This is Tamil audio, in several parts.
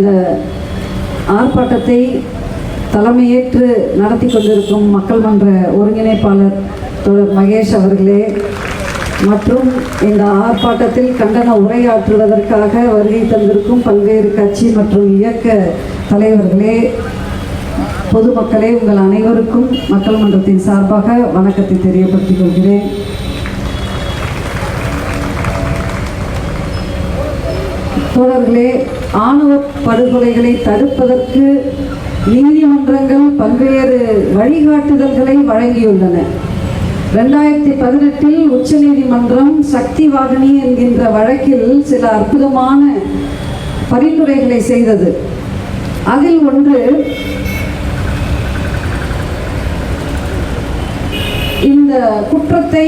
இந்த ஆர்ப்பாட்டத்தை தலைமையேற்று நடத்தி கொண்டிருக்கும் மக்கள் மன்ற ஒருங்கிணைப்பாளர் தொடர் மகேஷ் அவர்களே மற்றும் இந்த ஆர்ப்பாட்டத்தில் கண்டன உரையாற்றுவதற்காக வருகை தந்திருக்கும் பல்வேறு கட்சி மற்றும் இயக்க தலைவர்களே பொதுமக்களே உங்கள் அனைவருக்கும் மக்கள் மன்றத்தின் சார்பாக வணக்கத்தை தெரியப்படுத்திக் கொள்கிறேன். தோழர்களே ஆணவ படுகொலைகளை தடுப்பதற்கு நீதிமன்றங்கள் பல்வேறு வழிகாட்டுதல்களை வழங்கியுள்ளன. ரெண்டாயிரத்தி பதினெட்டில் உச்சநீதிமன்றம் சக்தி வாகினி என்கின்ற வழக்கில் சில அற்புதமான பரிந்துரைகளை செய்தது. அதில் ஒன்று இந்த குற்றத்தை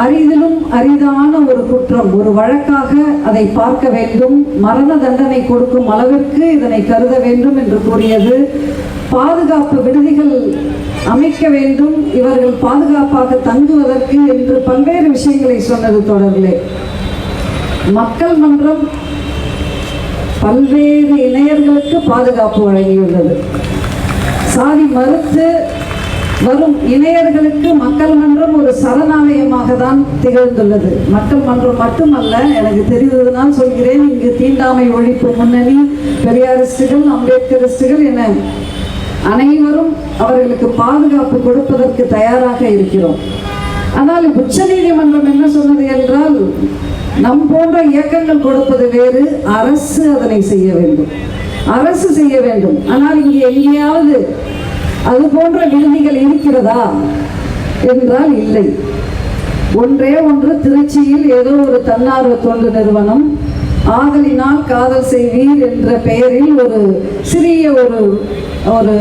அரிதிலும் அரிதான ஒரு குற்றம். ஒரு வழக்காக அதை பார்க்க வேண்டும். மரண தண்டனை கொடுக்கும் அளவிற்கு இதனை கருத வேண்டும் என்று கூறியது. பாதுகாப்பு விடுதிகள் அமைக்க வேண்டும். இவர்கள் பாதுகாப்பாக தங்குவதற்கு என்று பல்வேறு விஷயங்களை சொன்னது தொடர்பிலே மக்கள் மன்றம் பல்வேறு இளைஞர்களுக்கு பாதுகாப்பு வழங்கியுள்ளது. சாதி மறுத்து வரும் இணையர்களுக்கு மக்கள் மன்றம் ஒரு சரணாலயமாக தான் திகழ்ந்துள்ளது. மக்கள் மன்றம் மட்டுமல்ல எனக்கு தெரிந்ததுனால் சொல்கிறேன் இங்கு தீண்டாமை ஒழிப்பு முன்னணி பெரியாரிஸ்டுகள் அம்பேத்கரிஸ்டுகள் என அனைவரும் அவர்களுக்கு பாதுகாப்பு கொடுப்பதற்கு தயாராக இருக்கிறோம். ஆனால் உச்சநீதிமன்றம் என்ன சொன்னது என்றால் நம் போன்ற இயக்கங்கள் கொடுப்பது வேறு அரசு அதனை செய்ய வேண்டும். அரசு செய்ய வேண்டும். ஆனால் இங்கே எங்கேயாவது அது போன்ற விடுதிகள் இருக்கிறதா? என்றால் இல்லை. ஒன்றே ஒன்று திருச்சியில் ஏதோ ஒரு தன்னார்வ தொண்டு நிறுவனம் ஆதலினால் காதல் செய்வீர் என்ற பெயரில் ஒரு சிறிய ஒரு ஒரு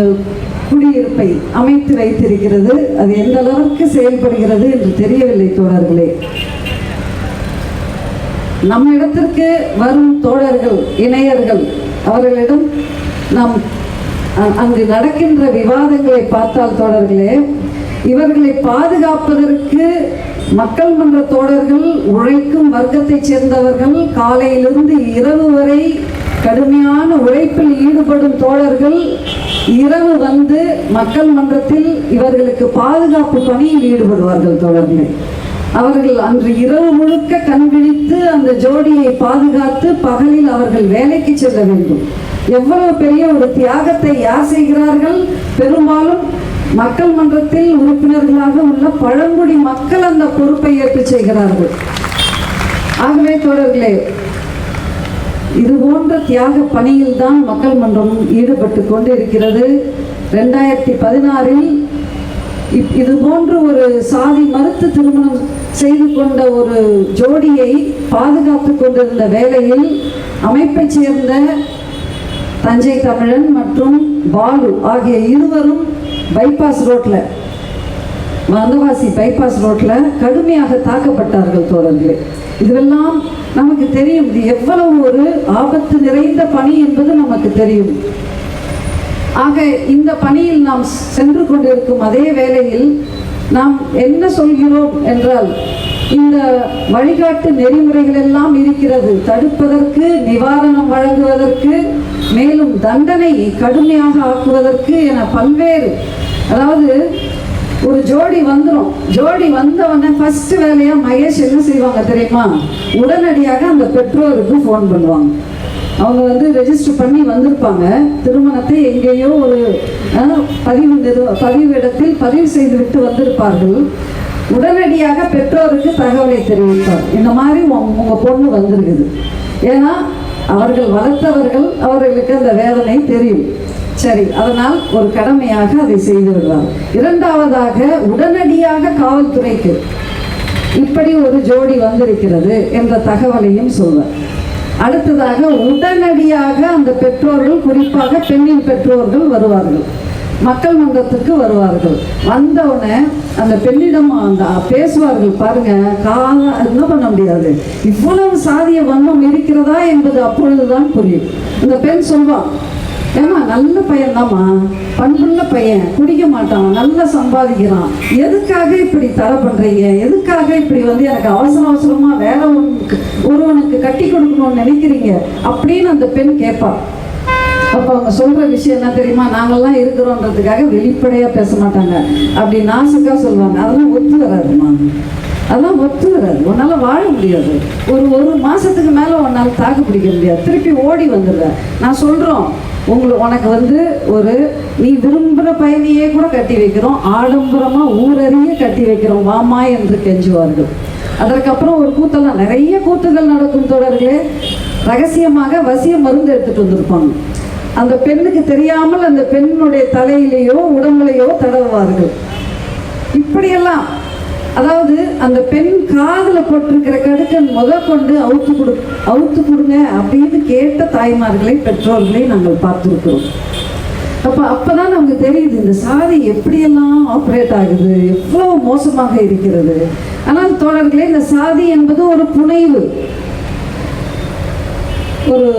குடியிருப்பை அமைத்து வைத்திருக்கிறது. அது எந்த அளவுக்கு செயல்படுகிறது என்று தெரியவில்லை தோழர்களே. நம்ம இடத்திற்கு வரும் தோழர்கள் இணையர்கள் அவர்களிடம் நாம் அங்கு நடக்கின்ற விவாதங்களை பார்த்தால் தோழர்களே இவர்களை பாதுகாப்பதற்கு மக்கள் மன்ற தோழர்கள் உழைக்கும் வர்க்கத்தை சேர்ந்தவர்கள் காலையிலிருந்து இரவு வரை கடுமையான உழைப்பில் ஈடுபடும் தோழர்கள் இரவு வந்து மக்கள் மன்றத்தில் இவர்களுக்கு பாதுகாப்பு பணியில் ஈடுபடுவார்கள் தோழர்களே. அவர்கள் அன்று இரவு முழுக்க கண்விழித்து அந்த ஜோடியை பாதுகாத்து பகலில் அவர்கள் வேலைக்கு செல்ல வேண்டும். எவ்வளவு பெரிய ஒரு தியாகத்தை யார் செய்கிறார்கள்? பெரும்பாலும் மக்கள் மன்றத்தில் உறுப்பினர்களாக உள்ள பழங்குடி மக்கள் அந்த பொறுப்பை ஏற்று செய்கிறார்கள். ஆகவே தொடர்களே இது போன்ற தியாக பணியில் தான் மக்கள் மன்றம் ஈடுபட்டு கொண்டு இருக்கிறது ரெண்டாயிரத்தி பதினாறில் இப்- இது போன்ற ஒரு சாதி மறுத்து திருமணம் செய்து கொண்ட ஒரு ஜோடியை பாதுகாத்து கொண்டிருந்த வேளையில் அமைப்பைச் சேர்ந்த தஞ்சை தமிழன் மற்றும் பாலு ஆகிய இருவரும் பைபாஸ் ரோட்ல வந்தவாசி பைபாஸ் ரோட்ல கடுமையாக தாக்கப்பட்டார்கள் தோழர்களே. இதுவெல்லாம் நமக்கு தெரியும். இது எவ்வளவு ஒரு ஆபத்து நிறைந்த பணி என்பது நமக்கு தெரியும். ஆக இந்த பணியில் நாம் சென்று கொண்டிருக்கும் அதே வேளையில் நாம் என்ன சொல்கிறோம் என்றால் இந்த வழிகாட்டு நெறிமுறைகள் எல்லாம் இருக்கிறது. தடுப்பதற்கு நிவாரணம் வழங்குவதற்கு மேலும் தண்டனை கடுமையாக ஆக்குவதற்கு என பல்வேறு அதாவது ஒரு ஜோடி வந்துடும் ஜோடி வந்தவொடனே ஃபர்ஸ்ட் வேலையா மகேஷ் என்ன செய்வாங்க தெரியுமா? உடனடியாக அந்த பெற்றோருக்கு ஃபோன் பண்ணுவாங்க. அவங்க வந்து ரெஜிஸ்டர் பண்ணி வந்திருப்பாங்க. திருமணத்தை எங்கேயோ ஒரு பதிவு பதிவு இடத்தில் பதிவு செய்து விட்டு வந்திருப்பார்கள். உடனடியாக பெற்றோருக்கு தகவலை தெரிவிப்பார் இந்த மாதிரி உங்க பொண்ணு வந்திருக்குது. ஏன்னா அவர்கள் வளர்த்தவர்கள் அவர்களுக்கு அந்த வேதனை தெரியும். சரி அதனால் ஒரு கடமையாக அதை செய்து விடுவார். இரண்டாவதாக உடனடியாக காவல்துறைக்கு இப்படி ஒரு ஜோடி வந்திருக்கிறது என்ற தகவலையும் சொல்வார். அடுத்ததாக உடனடியாக அந்த பெற்றோர்கள் குறிப்பாக பெண்ணின் பெற்றோர்கள் வருவார்கள். மக்கள் மன்றத்துக்கு வருவார்கள். வந்தவுடனே அந்த பெண்ணிடம் அந்த பேசுவார்கள். பாருங்க கால என்ன பண்ண முடியாது? இவ்வளவு சாதிய வன்மம் இருக்கிறதா என்பது அப்பொழுதுதான் புரியும். இந்த பெண் சொல்வான் ஏமா நல்ல பையன்தாம்மா. பண்புள்ள பையன். குடிக்க மாட்டான். நல்லா சம்பாதிக்கிறான். எதுக்காக இப்படி தர பண்றீங்க? எதுக்காக இப்படி வந்து எனக்கு அவசர அவசரமா வேற ஒன்றுக்கு ஒருவனுக்கு கட்டி கொடுக்கணும்னு நினைக்கிறீங்க? அப்படின்னு அந்த பெண் கேட்பா. அப்போ அவங்க சொல்கிற விஷயம் என்ன தெரியுமா? நாங்கள்லாம் இருக்கிறோன்றதுக்காக வெளிப்படையாக பேச மாட்டாங்க. அப்படி நாசுக்காக சொல்லுவாங்க அதெல்லாம் ஒத்து வராதுமா அதெல்லாம் ஒத்து வராது உன்னால் வாழ முடியாது. ஒரு ஒரு மாதத்துக்கு மேலே உன்னால் தாக்கு பிடிக்க முடியாது. திருப்பி ஓடி வந்துடுற நான் சொல்கிறோம் உங்களுக்கு உனக்கு வந்து ஒரு நீ விரும்புகிற பயணியே கூட கட்டி வைக்கிறோம். ஆடம்பரமாக ஊரறிய கட்டி வைக்கிறோம். வாமா என்று கெஞ்சுவார்கள். அதற்கப்புறம் ஒரு கூத்தெல்லாம் நிறைய கூத்துகள் நடக்கும் தொடர்களே ரகசியமாக வசிய மருந்து எடுத்துகிட்டு வந்திருப்பாங்க. அந்த பெண்ணுக்கு தெரியாமல் அந்த பெண்ணுடைய தலையிலேயோ உடம்புலையோ தடவுவார்கள். இப்படியெல்லாம் அதாவது அந்த பெண் காதில் போட்டிருக்கிற கடுக்கன் முத கொண்டு அவுத்து கொடு அவுத்து கொடுங்க அப்படின்னு கேட்ட தாய்மார்களை பெற்றோர்களை நாங்கள் பார்த்துருக்கிறோம். அப்போ அப்போ தான் நமக்கு தெரியுது இந்த சாதி எப்படியெல்லாம் ஆப்ரேட் ஆகுது எவ்வளோ மோசமாக இருக்கிறது. ஆனால் தோழர்களே இந்த சாதி என்பது ஒரு புனைவு. ஒரு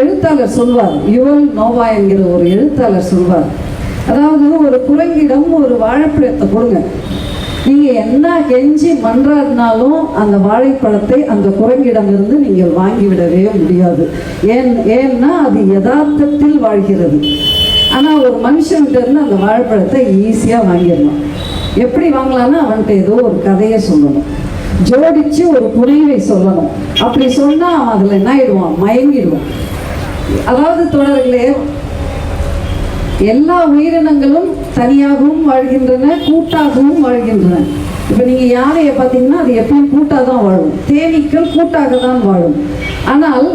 எழுத்தாளர் சொல்வார் யுவல் நோவா என்கிற ஒரு எழுத்தாளர் சொல்வார். அதாவது ஒரு குரங்கிடம் ஒரு வாழைப்பழத்தை கொடுங்க நீங்க என்ன கெஞ்சி மன்றாடினாலும் அந்த வாழைப்பழத்தை அந்த குரங்கிடமிருந்து நீங்கள் வாங்கிவிடவே முடியாது. ஏன் ஏன்னா அது யதார்த்தத்தில் வாழ்கிறது. ஆனா ஒரு மனுஷன்கிட்ட இருந்து அந்த வாழைப்பழத்தை ஈஸியா வாங்கிடலாம் எப்படி வாங்கலாம்னா அவன்கிட்ட ஏதோ ஒரு கதையை சொல்லணும். ஜோடிச்சு ஒரு புனைவை சொல்லணும். அப்படி சொன்னா அவன் அதுல என்ன ஆயிடுவான்? மயங்கிடுவான். அதாவது தொடர்களே எல்லா உயிரினங்களும் தனியாகவும் வாழ்கின்றன கூட்டாகவும் வாழ்கின்றன. இப்போ நீங்க யானையை பார்த்தீங்கன்னா அது எப்பயும் கூட்டாக தான் வாழும். தேனீக்கள் கூட்டாக தான் வாழும். ஆனால்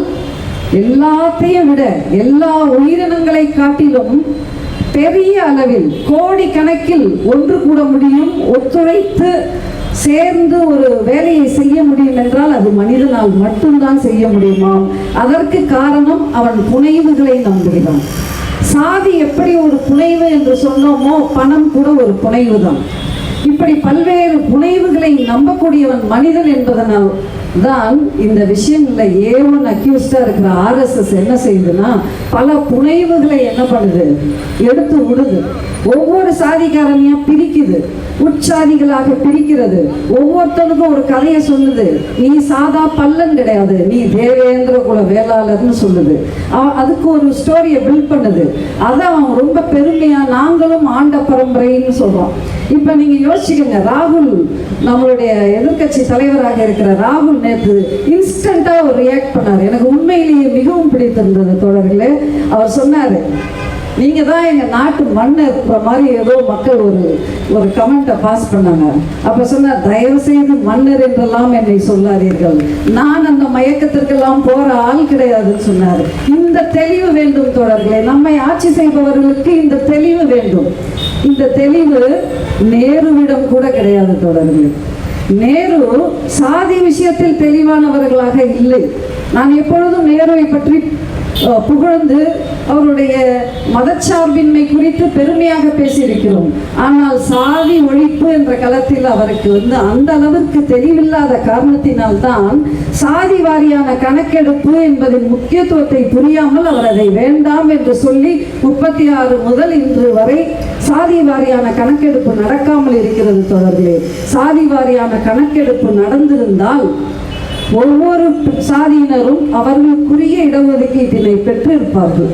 எல்லாத்தையும் விட எல்லா உயிரினங்களை காட்டிலும் பெரிய அளவில் கோடிக்கணக்கில் ஒன்று கூட முடியும் ஒத்துழைத்து சேர்ந்து ஒரு வேலையை செய்ய முடியும் என்றால் அது மனிதனால் மட்டும்தான் செய்ய முடியுமாம் அதற்கு காரணம் அவன் புனைவுகளை நம்புகிறான். சாதி எப்படி ஒரு புனைவு என்று சொன்னோமோ பணம் கூட ஒரு புனைவு தான் இப்படி பல்வேறு புனைவுகளை நம்பக்கூடியவன் மனிதன் என்பதனால் தான் இந்த விஷயங்கள்ல ஏ ஒன் அக்யூஸ்டா இருக்கிற ஆர்எஸ்எஸ் என்ன செய்யுதுன்னா பல புனைவுகளை என்ன பண்ணுது? எடுத்து விடுது. ஒவ்வொரு சாதிக்காரனையா பிரிக்குது. உட்சாதிகளாக பிரிக்கிறது. ஒவ்வொருத்தனுக்கும் ஒரு கதையை சொல்லுது. நீ சாதா பல்லன் கிடையாது. நீ தேவேந்திர குல வேளாளர்னு சொல்லுது. அதுக்கு ஒரு ஸ்டோரியை பில்ட் பண்ணுது. அதை அவன் ரொம்ப பெருமையா நாங்களும் ஆண்ட பரம்பரைன்னு சொல்றோம் இப்ப நீங்க யோசிச்சுக்கங்க ராகுல் நம்மளுடைய எதிர்க்கட்சி தலைவராக இருக்கிற ராகுல் நேற்று இன்ஸ்டண்டா ஒரு ரியாக்ட் பண்ணாரு. எனக்கு உண்மையிலேயே மிகவும் பிடித்திருந்தது தோழர்களே. அவர் சொன்னாரு நீங்க தான் எங்க நாட்டு மன்னர்ன்ற மாதிரி ஏதோ மக்கள் ஒரு ஒரு கமெண்ட்டை பாஸ் பண்ணாங்க. அப்ப சொன்னார் தயவு செய்து மன்னர் என்றெல்லாம் என்னை சொல்லாதீர்கள். நான் அந்த மயக்கத்திற்கெல்லாம் போற ஆள் கிடையாதுன்னு சொன்னார். இந்த தெளிவு வேண்டும் தோழர்களே. நம்மை ஆட்சி செய்பவர்களுக்கு இந்த தெளிவு வேண்டும். இந்த தெளிவு நேருவிடம் கூட கிடையாது தோழர்களே. நேரு சாதி விஷயத்தில் தெளிவானவர்களாக இல்லை. நான் எப்பொழுதும் நேருவை பற்றி புகழ்ந்து அவருடைய மதச்சார்பின்மை குறித்து பெருமையாக பேசியிருக்கிறோம். ஆனால் சாதி ஒழிப்பு என்ற களத்தில் அவருக்கு வந்து அந்த அளவிற்கு தெளிவில்லாத காரணத்தினால்தான் சாதி வாரியான கணக்கெடுப்பு என்பதின் முக்கியத்துவத்தை புரியாமல் அவர் அதை வேண்டாம் என்று சொல்லி முப்பத்தி ஆறு முதல் இன்று வரை சாதி வாரியான கணக்கெடுப்பு நடக்காமல் இருக்கிறது தொடர்களே சாதி வாரியான கணக்கெடுப்பு நடந்திருந்தால் ஒவ்வொரு சாதியினரும் அவர்களுக்குரிய இடஒதுக்கீட்டினை பெற்று இருப்பார்கள்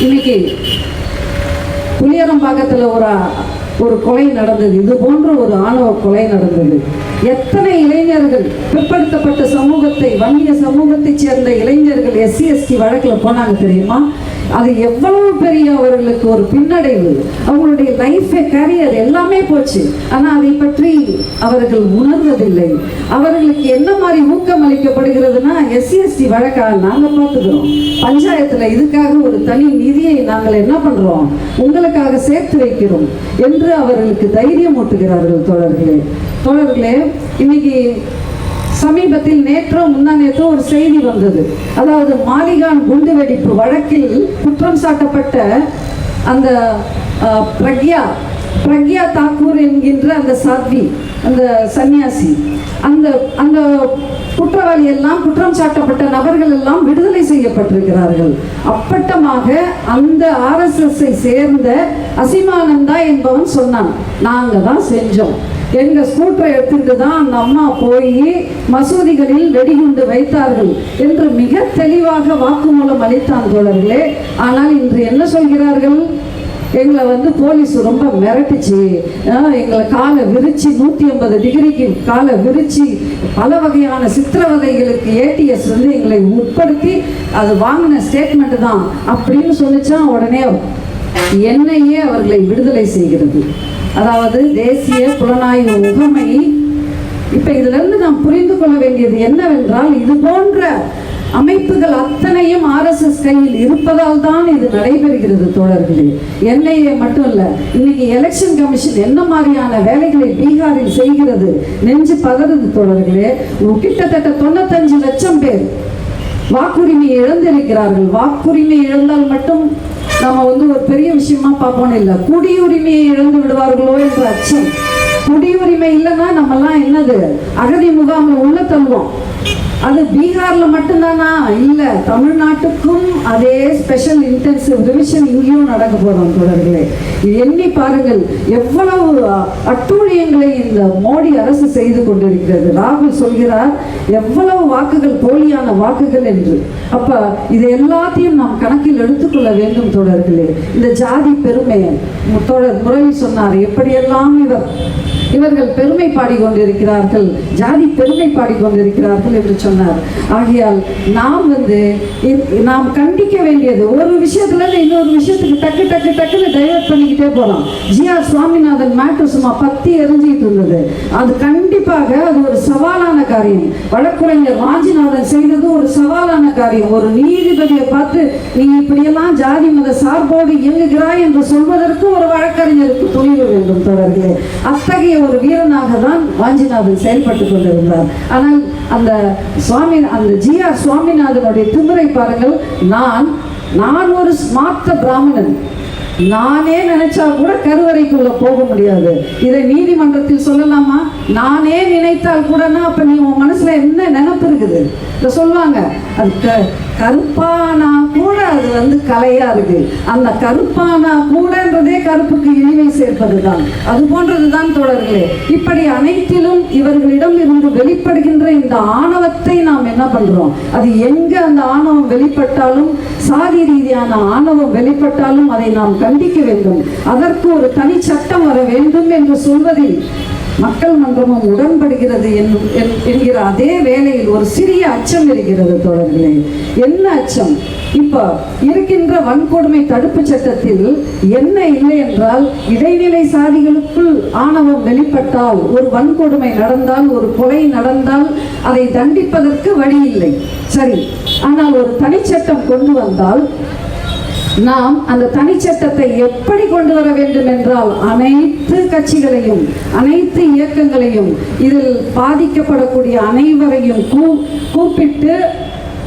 இன்னைக்கு புளியரம்பாக்கத்தில் ஒரு ஒரு கொலை நடந்தது. இது போன்ற ஒரு ஆணவ கொலை நடந்தது. எத்தனை இளைஞர்கள் பிற்படுத்தப்பட்ட சமூகத்தை வன்னிய சமூகத்தைச் சேர்ந்த இளைஞர்கள் எஸ்சி எஸ்டி வழக்கில் போனாங்க தெரியுமா? அது எவ்வளவு பெரிய அவர்களுக்கு ஒரு பின்னடைவு. அவங்களுடைய லைஃப் கரியர் எல்லாமே போச்சு. ஆனால் அதை பற்றி அவர்கள் உணர்வதில்லை. அவர்களுக்கு என்ன மாதிரி ஊக்கம் அளிக்கப்படுகிறதுனா எஸ்சிஎஸ்டி எஸ்டி நாங்கள் பார்த்துக்கிறோம். பஞ்சாயத்தில் இதுக்காக ஒரு தனி நிதியை நாங்கள் என்ன பண்ணுறோம் உங்களுக்காக சேர்த்து வைக்கிறோம் என்று அவர்களுக்கு தைரியம் ஊட்டுகிறார்கள் தோழர்களே. தோழர்களே இன்னைக்கு சமீபத்தில் நேற்றோ முந்தா நேற்றோ ஒரு செய்தி வந்தது. அதாவது மாலிகான் குண்டு வெடிப்பு வழக்கில் குற்றம் சாட்டப்பட்ட அந்த பிரக்யா பிரக்யா தாக்கூர் என்கின்ற அந்த சாத்வி அந்த சன்னியாசி. அந்த அந்த குற்றவாளி எல்லாம் குற்றம் சாட்டப்பட்ட நபர்கள் எல்லாம் விடுதலை செய்யப்பட்டிருக்கிறார்கள். அப்பட்டமாக அந்த ஆர்எஸ்எஸ்ஐ சேர்ந்த அசிமானந்தா என்பவன் சொன்னான் நாங்கள் தான் செஞ்சோம். எங்கள் ஸ்கூட்டரை எடுத்துட்டு தான் அந்த அம்மா போய் மசூதிகளில் வெடிகுண்டு வைத்தார்கள் என்று மிக தெளிவாக வாக்குமூலம் அளித்தான் தோழர்களே. ஆனால் இன்று என்ன சொல்கிறார்கள்? எங்களை வந்து போலீஸ் ரொம்ப மிரட்டுச்சு. எங்களை காலை விரிச்சு நூற்றி ஐம்பது டிகிரிக்கு காலை விரிச்சு பல வகையான சித்திரவதைகளுக்கு ஏடிஎஸ் வந்து எங்களை உட்படுத்தி அது வாங்கின ஸ்டேட்மெண்ட் தான் அப்படின்னு சொல்லிச்சா உடனே என்னையே அவர்களை விடுதலை செய்கிறது. அதாவது தேசிய புலனாய்வு முகமை. இப்ப இதுல இருந்து நாம் புரிந்து கொள்ள வேண்டியது என்னவென்றால் இது போன்ற அமைப்புகள் அத்தனையும் ஆர்எஸ்எஸ் கையில் இருப்பதால் தான் இது நடைபெறுகிறது தோழர்களே. என்ஐஏ மட்டும் இல்ல இன்னைக்கு எலெக்ஷன் கமிஷன் என்ன மாதிரியான வேலைகளை பீகாரில் செய்கிறது நெஞ்சு பதறுது தோழர்களே. கிட்டத்தட்ட தொண்ணூத்தஞ்சு லட்சம் பேர் வாக்குரிமை இழந்திருக்கிறார்கள். வாக்குரிமை இழந்தால் மட்டும் நம்ம வந்து ஒரு பெரிய விஷயமா பார்ப்போம் இல்லை. குடியுரிமையை இழந்து விடுவார்களோ என்ற அச்சம். குடியுரிமை இல்லைன்னா நம்மெல்லாம் என்னது? அகதி முகாமில் உள்ள தள்ளுவோம். அது பீகார்ல மட்டும்தானா? இல்ல தமிழ்நாட்டுக்கும் அதே ஸ்பெஷல் இன்டென்சிவ் ரிவிஷன் இங்கேயும் நடக்க போறோம் தொடர்களே எண்ணி பாருங்கள் எவ்வளவு அட்டூழியங்களை இந்த மோடி அரசு செய்து கொண்டிருக்கிறது. ராகுல் சொல்கிறார் எவ்வளவு வாக்குகள் போலியான வாக்குகள் என்று. அப்ப இது எல்லாத்தையும் நாம் கணக்கில் எடுத்துக்கொள்ள வேண்டும் தொடர்களே இந்த ஜாதி பெருமை தொடர் தோழர் முரளி சொன்னார் எப்படியெல்லாம் இவர் இவர்கள் பெருமை பாடிக்கொண்டிருக்கிறார்கள் ஜாதி பெருமை பாடிக்கொண்டிருக்கிறார்கள் என்று சொன்னார். ஆகையால் நாம் வந்து நாம் கண்டிக்க வேண்டியது ஒரு விஷயத்துல இருந்து இன்னொரு விஷயத்துக்கு டக்கு டக்கு டக்குன்னு டைவர்ட் பண்ணிக்கிட்டே போகலாம். ஜிஆர் சுவாமிநாதன் மேட்ரு சும்மா பத்தி எரிஞ்சிட்டு இருந்தது. அது கண்டிப்பாக அது ஒரு சவாலான காரியம். வழக்குரைஞர் வாஞ்சிநாதன் செய்தது ஒரு சவாலான காரியம். ஒரு நீதிபதியை பார்த்து நீ இப்படியெல்லாம் ஜாதி மத சார்போடு இயங்குகிறாய் என்று சொல்வதற்கு ஒரு வழக்கறிஞருக்கு துணிவு வேண்டும் தொடர்களே அத்தகைய ஒரு வீரனாக தான் வாஞ்சிநாதன் செயல்பட்டு கொண்டிருந்தார். ஆனால் அந்த சுவாமி அந்த ஜி ஆர் சுவாமிநாதனுடைய திமுறை பாருங்கள். நான் நான் ஒரு ஸ்மார்த்த பிராமணன். நானே நினைச்சா கூட கருவறைக்குள்ள போக முடியாது. இதை நீதிமன்றத்தில் சொல்லலாமா? நானே நினைத்தால் கூடனா அப்ப நீ உன் மனசுல என்ன நினைப்பு இருக்குது? இதை சொல்லுவாங்க. அது கருப்பானா கூட அது வந்து கலையா இருக்கு. அந்த கருப்பானா கூடன்றதே கருப்புக்கு இனிமை சேர்ப்பது தான் அது போன்றது தான் இப்படி அனைத்திலும் இவர்களிடம் இருந்து வெளிப்படுகின்ற இந்த ஆணவத்தை நாம் என்ன பண்றோம்? அது எங்க அந்த ஆணவம் வெளிப்பட்டாலும் சாதி ரீதியான ஆணவம் வெளிப்பட்டாலும் அதை நாம் கண்டிக்க வேண்டும். அதற்கு ஒரு தனி சட்டம் வர வேண்டும் என்று சொல்வதில் மக்கள் மன்றமும் உடன்படுகிறது என்- என்கிற அதே வேளையில் ஒரு சிறிய அச்சம் இருக்கிறது தோழர்களே. என்ன அச்சம்? இப்போ இருக்கின்ற வன்கொடுமை தடுப்பு சட்டத்தில் என்ன இல்லை என்றால் இடைநிலை சாதிகளுக்குள் ஆணவம் வெளிப்பட்டால் ஒரு வன்கொடுமை நடந்தால் ஒரு கொலை நடந்தால் அதை தண்டிப்பதற்கு வழி இல்லை. சரி. ஆனால் ஒரு தனிச்சட்டம் கொண்டு வந்தால் நாம் அந்த தனிச்சட்டத்தை எப்படி கொண்டு வர வேண்டும் என்றால் அனைத்து கட்சிகளையும் அனைத்து இயக்கங்களையும் இதில் பாதிக்கப்படக்கூடிய அனைவரையும் கூ- கூப்பிட்டு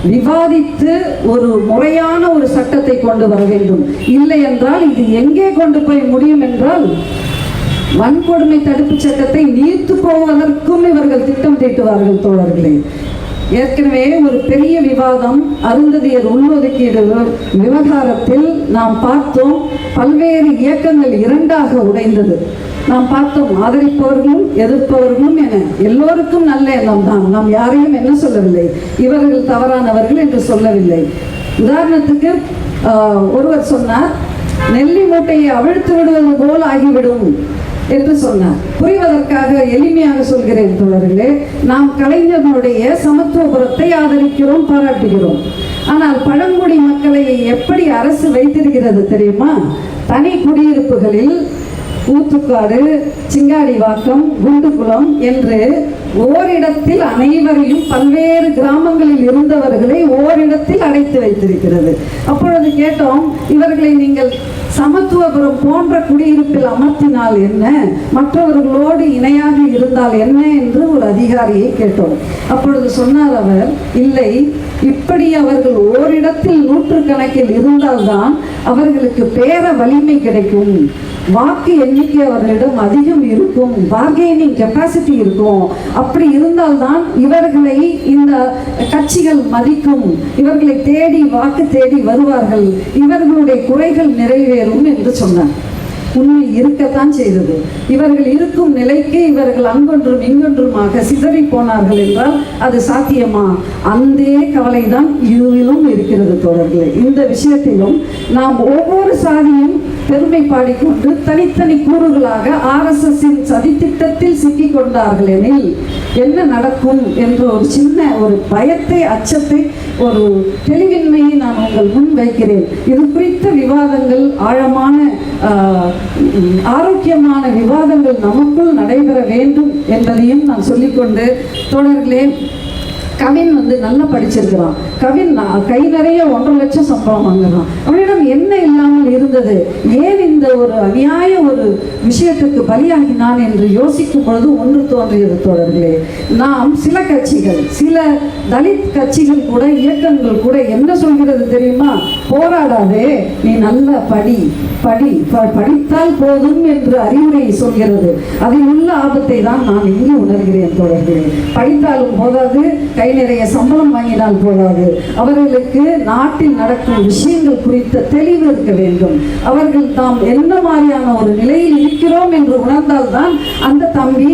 விவாதித்து ஒரு முறையான ஒரு சட்டத்தை கொண்டு வர வேண்டும். இல்லை என்றால் இது எங்கே கொண்டு போய் முடியும் என்றால் வன்கொடுமை தடுப்பு சட்டத்தை நீர்த்து போவதற்கும் இவர்கள் திட்டம் தீட்டுவார்கள் தோழர்களே. ஏற்கனவே ஒரு பெரிய விவாதம் அருந்ததியர் உள்ஒதுக்கீடு விவகாரத்தில் நாம் பார்த்தோம் பல்வேறு இயக்கங்கள் இரண்டாக உடைந்தது. நாம் பார்த்தோம் ஆதரிப்பவர்களும் எதிர்ப்பவர்களும் என எல்லோருக்கும் நல்ல எண்ணம் தான். நாம் யாரையும் என்ன சொல்லவில்லை? இவர்கள் தவறானவர்கள் என்று சொல்லவில்லை. உதாரணத்துக்கு ஆஹ், ஒருவர் சொன்னார் நெல்லி மூட்டையை அவிழ்த்து விடுவது போல் ஆகிவிடும். என்று சொன்னார். புரிவதற்காக எளிமையாக சொல்கிறேன் தோழர்களே நாம் கலைஞர்களுடைய சமத்துவபுரத்தை ஆதரிக்கிறோம் பாராட்டுகிறோம். ஆனால் பழங்குடி மக்களை எப்படி அரசு வைத்திருக்கிறது தெரியுமா? தனி குடியிருப்புகளில் ஊத்துக்காடு சிங்காடிவாக்கம் குண்டுகுளம் என்று ஓரிடத்தில் அனைவரையும் பல்வேறு கிராமங்களில் இருந்தவர்களை ஓரிடத்தில் அடைத்து வைத்திருக்கிறது. அப்பொழுது கேட்டோம் இவர்களை நீங்கள் சமத்துவபுரம் போன்ற குடியிருப்பில் அமர்த்தினால் என்ன? மற்றவர்களோடு இணையாக இருந்தால் என்ன? என்று ஒரு அதிகாரியை கேட்டோம். அப்பொழுது சொன்னார் அவர் இல்லை இப்படி அவர்கள் ஓரிடத்தில் நூற்று கணக்கில் இருந்தால்தான் அவர்களுக்கு பேர வலிமை கிடைக்கும். வாக்கு எண்ணிக்கை அவர்களிடம் அதிகம் இருக்கும். பார்கெனிங் கெப்பாசிட்டி இருக்கும். அப்படி இருந்தால்தான் இவர்களை இந்த கட்சிகள் மதிக்கும். இவர்களை தேடி வாக்கு தேடி வருவார்கள். இவர்களுடைய குறைகள் நிறைவேறும் என்று சொன்னார். உண்மை இருக்கத்தான் செய்தது. இவர்கள் இருக்கும் நிலைக்கு இவர்கள் அங்கொன்றும் இங்கொன்றுமாக சிதறி போனார்கள் என்றால் அது சாத்தியமா? அந்த கவலைதான் இதுவிலும் இருக்கிறது தொடர்பு இந்த விஷயத்திலும் நாம் ஒவ்வொரு சாதியும் பெருமை பாடிக்கொண்டு தனித்தனி கூறுகளாக ஆர்எஸ்எஸ்ஸின் சதித்திட்டத்தில் சிக்கிக் கொண்டார்கள் எனில் என்ன நடக்கும் என்ற ஒரு சின்ன ஒரு பயத்தை அச்சத்தை ஒரு தெளிவின்மையை நான் உங்கள் முன் வைக்கிறேன். இது குறித்த விவாதங்கள் ஆழமான ஆஹ், ஆரோக்கியமான விவாதங்கள் நமக்குள் நடைபெற வேண்டும் என்பதையும் நான் சொல்லிக்கொண்டு தொடர்களேன் கவின் வந்து நல்லா படிச்சிருக்கிறான். கவின் கை நிறைய ஒன்றரை லட்சம் சம்பளம் வாங்குறான். அவனிடம் என்ன இல்லாமல் இருந்தது? ஏன் இந்த ஒரு அநியாய ஒரு விஷயத்துக்கு பலியாகினான் என்று யோசிக்கும் பொழுது ஒன்று தோன்றியது தொடர்களே நாம் சில கட்சிகள் சில தலித் கட்சிகள் கூட இயக்கங்கள் கூட என்ன சொல்கிறது தெரியுமா? போராடாதே நீ நல்ல படி படி படித்தால் போதும் என்று அறிவுரை சொல்கிறது. அதில் உள்ள ஆபத்தை தான் நான் இங்கு உணர்கிறேன் தொடர்களே படித்தாலும் போதாது கை நிறைய சம்பளம் வாங்கினால் போதாது. அவர்களுக்கு நாட்டில் நடக்கும் விஷயங்கள் குறித்த தெளிவு இருக்க வேண்டும். அவர்கள் தாம் என்ன மாதிரியான ஒரு நிலையில் இருக்கிறோம் என்று உணர்ந்தால்தான் அந்த தம்பி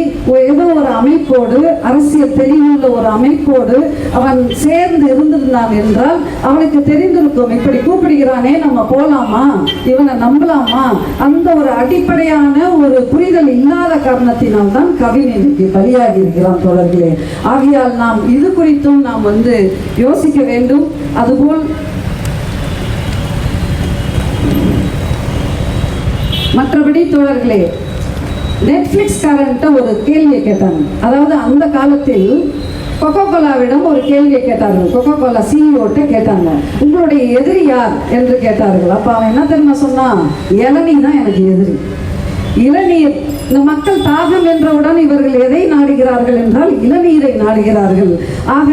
ஏதோ ஒரு அமைப்போடு அரசியல் தெளிவுள்ள ஒரு அமைப்போடு அவன் சேர்ந்து இருந்திருந்தான் என்றால் அவனுக்கு தெரிந்திருக்கும். இப்படி கூப்பிடுகிறானே நம்ம போலாமா? இவனை நம்பலாமா? அந்த ஒரு அடிப்படையான ஒரு புரிதல் இல்லாத காரணத்தினால் தான் கவின் இன்னைக்கு பலியாகி இருக்கிறான் தொடர்களே ஆகையால் நாம் இது குறித்தும் நாம் வந்து யோசிக்க வேண்டும். அதுபோல் மற்றபடி தோழர்களே நெட்ஃப்ளிக்ஸ் காரன்ட்ட ஒரு கேள்வியை கேட்டாங்க. அதாவது அந்த காலத்தில் கொக்கோ கோலாவிடம் ஒரு கேள்வியை கேட்டார்கள். கொக்கோ கோலா சிஇஓட்ட கேட்டாங்க. உங்களுடைய எதிரி யார்? என்று கேட்டார்கள். அப்போ அவன் என்ன தெரியுமா சொன்னான்? இளநீ தான் எனக்கு எதிரி. இளநீர் இந்த மக்கள் தாகம் என்றவுடன் இவர்கள் எதை நாடுகிறார்கள்? என்றால் இளநீரை நாடுகிறார்கள். ஆக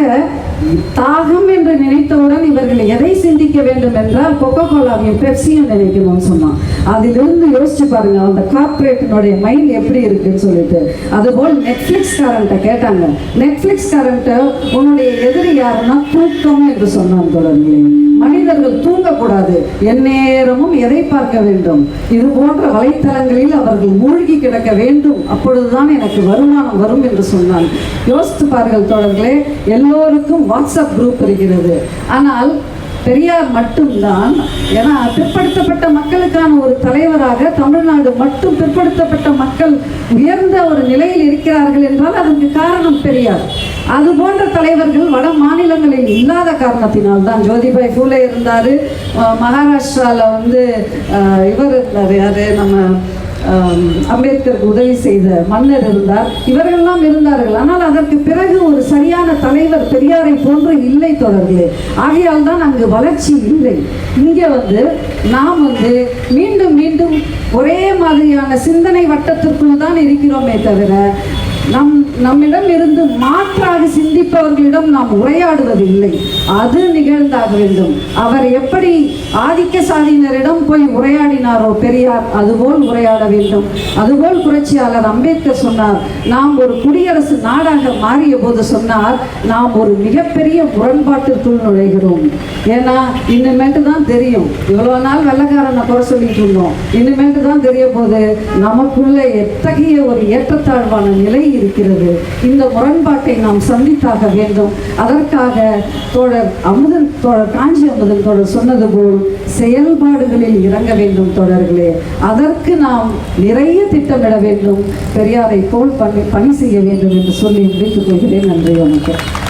தாகம் என்று நினைத்தவுடன் இவர்கள் எதை சிந்திக்க வேண்டும் என்றால் கொக்கோ கோலாவையும் பெப்சியும் நினைக்கணும்னு சொன்னான். அதிலிருந்து யோசிச்சு பாருங்க அந்த கார்பரேட்டினுடைய மைண்ட் எப்படி இருக்குன்னு சொல்லிட்டு. அதுபோல் நெட்ஃப்ளிக்ஸ் கரண்ட்டை கேட்டாங்க. நெட்ஃப்ளிக்ஸ் கரண்ட்டை உன்னுடைய எதிரி யாருன்னா தூக்கம் என்று சொன்னான் தொடர்களே மனிதர்கள் தூங்கக்கூடாது. எந்நேரமும் எதை பார்க்க வேண்டும்? இது போன்ற வலைத்தளங்களில் அவர்கள் மூழ்கி கிடக்க வேண்டும். அப்பொழுதுதான் எனக்கு வருமானம் வரும் என்று சொன்னான். யோசித்து பாருங்கள் தொடர்களே எல்லோருக்கும் வாட்ஸ்அப் குரூப் இருக்கிறது. ஆனால் பெரியார் மட்டும்தான். ஏன்னா பிற்படுத்தப்பட்ட மக்களுக்கான ஒரு தலைவராக தமிழ்நாடு மட்டும் பிற்படுத்தப்பட்ட மக்கள் உயர்ந்த ஒரு நிலையில் இருக்கிறார்கள் என்றால் அதற்கு காரணம் பெரியார். அது போன்ற தலைவர்கள் வட மாநிலங்களில் இல்லாத காரணத்தினால் தான் ஜோதிபாய் ஃபூலே இருந்தார். மகாராஷ்டிராவில் வந்து இவர் இருந்தார். அது நம்ம அம்பேத்கர் அம்பேத்கருக்கு உதவி செய்த மன்னர் இருந்தார். இவர்களெல்லாம் இருந்தார்கள். ஆனால் அதற்கு பிறகு ஒரு சரியான தலைவர் பெரியாரை போன்று இல்லை தொடர்களே. ஆகையால் தான் அங்கு வளர்ச்சி இல்லை. இங்கே வந்து நாம் வந்து மீண்டும் மீண்டும் ஒரே மாதிரியான சிந்தனை வட்டத்திற்குள் தான் இருக்கிறோமே தவிர நம் நம்மிடம் இருந்து மாற்றாக சிந்திப்பவர்களிடம் நாம் உரையாடுவதில்லை. அது நிகழ்ந்தாக வேண்டும். அவர் எப்படி ஆதிக்க சாதியினரிடம் போய் உரையாடினாரோ பெரியார் அதுபோல் உரையாட வேண்டும். அதுபோல் புரட்சியாளர் அம்பேத்கர் சொன்னார் நாம் ஒரு குடியரசு நாடாக மாறிய போது சொன்னார் நாம் ஒரு மிகப்பெரிய முரண்பாட்டிற்குள் நுழைகிறோம். ஏன்னா இன்னுமேட்டு தான் தெரியும். இவ்வளோ நாள் வெள்ளக்காரனை குறை சொல்லிட்டு இருந்தோம். இனிமேட்டு தான் தெரிய போது நமக்குள்ள எத்தகைய ஒரு ஏற்றத்தாழ்வான நிலை இருக்கிறது. இந்த முரண்பாட்டை நாம் சந்தித்தாக வேண்டும். அதற்காக தோழர் அமுதன் தோழர் காஞ்சி அமுதன் தோழர் சொன்னது போல் செயல்பாடுகளில் இறங்க வேண்டும் தோழர்களே. அதற்கு நாம் நிறைய திட்டமிட வேண்டும். பெரியாரை போல் பணி பணி செய்ய வேண்டும் என்று சொல்லி முடித்துக் கொள்கிறேன். நன்றி வணக்கம்.